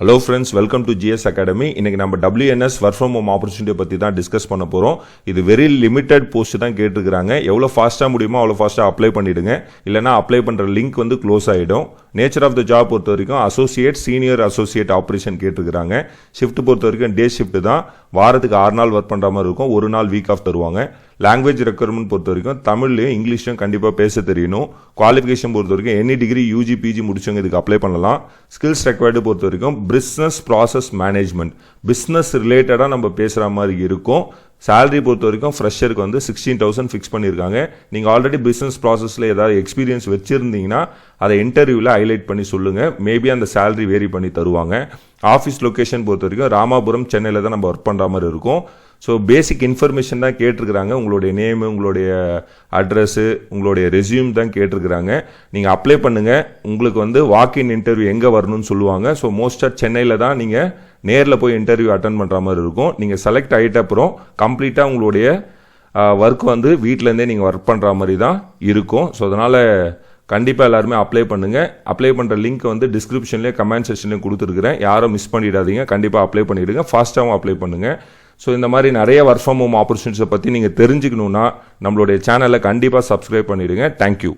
Hello friends welcome to GS academy இன்னைக்கு நம்ம WNS work from home opportunity பற்றி தான் டிஸ்கஸ் பண்ண போகிறோம் இது வெரி லிமிட்டட் போஸ்ட் தான் கேட்டிருக்கிறாங்க. எவ்வளோ ஃபாஸ்ட்டாக முடியுமோ அவ்வளோ ஃபாஸ்ட்டாக அப்ளை பண்ணிவிடுங்க இல்லைனா அப்ளை பண்ணுற லிங்க் வந்து க்ளோஸ் ஆகிடும் நேச்சர் ஆஃப் த ஜாப் பொறுத்த வரைக்கும் அசோசியேட் சீனியர் அசோசியேட் ஆப்ரேஷன் கேட்டிருக்கிறாங்க. ஷிஃப்ட் பொறுத்த வரைக்கும் டே ஷிஃப்ட் தான். வாரத்துக்கு ஆறு நாள் ஒர்க் பண்ணுற மாதிரி இருக்கும். ஒரு நாள் வீக் ஆஃப் தருவாங்க. லாங்குவேஜ் ரெக்குயர்மெண்ட் பொறுத்த வரைக்கும் தமிழ்லையும் இங்கிலீஷும் கண்டிப்பாக பேச தெரியணும். குவாலிஃபிகேஷன் பொறுத்த வரைக்கும் எனி டிகிரி யூஜி பிஜி முடிச்சவங்க இதுக்கு அப்ளை பண்ணலாம். ஸ்கில்ஸ் ரெக்வயர்டு பொறுத்த வரைக்கும் பிஸ்னஸ் ப்ராசஸ் மேனேஜ்மெண்ட் பிஸ்னஸ் ரிலேட்டடாக நம்ம பேசுகிற மாதிரி இருக்கும். சேலரி பொறுத்த வரைக்கும் ஃப்ரெஷருக்கு வந்து சிக்ஸ்டீன் தௌசண்ட் ஃபிக்ஸ் பண்ணியிருக்காங்க. நீங்கள் ஆல்ரெடி பிஸ்னஸ் ப்ராசஸில் ஏதாவது எக்ஸ்பீரியன்ஸ் வச்சுருந்தீங்கன்னா அதை இன்டர்வியூவில் ஹைலைட் பண்ணி சொல்லுங்கள் மேபி அந்த சேலரி வேரி பண்ணி தருவாங்க. ஆஃபீஸ் லொக்கேஷன் பொறுத்த வரைக்கும் ராமாபுரம் சென்னையில் தான் நம்ம ஒர்க் பண்ணுற மாதிரி இருக்கும். ஸோ பேசிக் இன்ஃபர்மேஷன் தான் கேட்டிருக்கிறாங்க. உங்களுடைய நேமு உங்களுடைய அட்ரஸ்ஸு உங்களுடைய ரெஸ்யூம் தான் கேட்டிருக்கிறாங்க. நீங்கள் அப்ளை பண்ணுங்கள் உங்களுக்கு வந்து வாக்கின் இன்டர்வியூ எங்கே வரணும்னு சொல்லுவாங்க. ஸோ மோஸ்ட்டாக சென்னையில் தான் நீங்கள் நேரில் போய் இன்டர்வியூ அட்டன் பண்ணுற மாதிரி இருக்கும். நீங்கள் செலக்ட் ஆகிட்ட அப்புறம் கம்ப்ளீட்டாக உங்களுடைய ஒர்க் வந்து வீட்டிலேருந்தே நீங்கள் ஒர்க் பண்ணுற மாதிரி தான் இருக்கும். ஸோ அதனால் கண்டிப்பாக எல்லாருமே அப்ளை பண்ணுங்கள் அப்ளை பண்ணுற லிங்க் வந்து டிஸ்கிரிப்ஷன்லேயே கமெண்ட் செக்ஷன்லேயும் கொடுத்துருக்குறேன். யாரும் மிஸ் பண்ணிடாதீங்க. கண்டிப்பாக அப்ளை பண்ணிவிடுங்க ஃபாஸ்ட்டாகவும் அப்ளை பண்ணுங்கள் ஸோ இந்த மாதிரி நிறைய ஒர்க் ஃப்ரம் ஹோம் ஆப்பர்ச்சுனிட்டிஸை பற்றி நீங்கள் தெரிஞ்சுக்கணுன்னா நம்மளுடைய சேனலை கண்டிப்பாக சப்ஸ்கிரைப் பண்ணிவிடுங்க தேங்க்யூ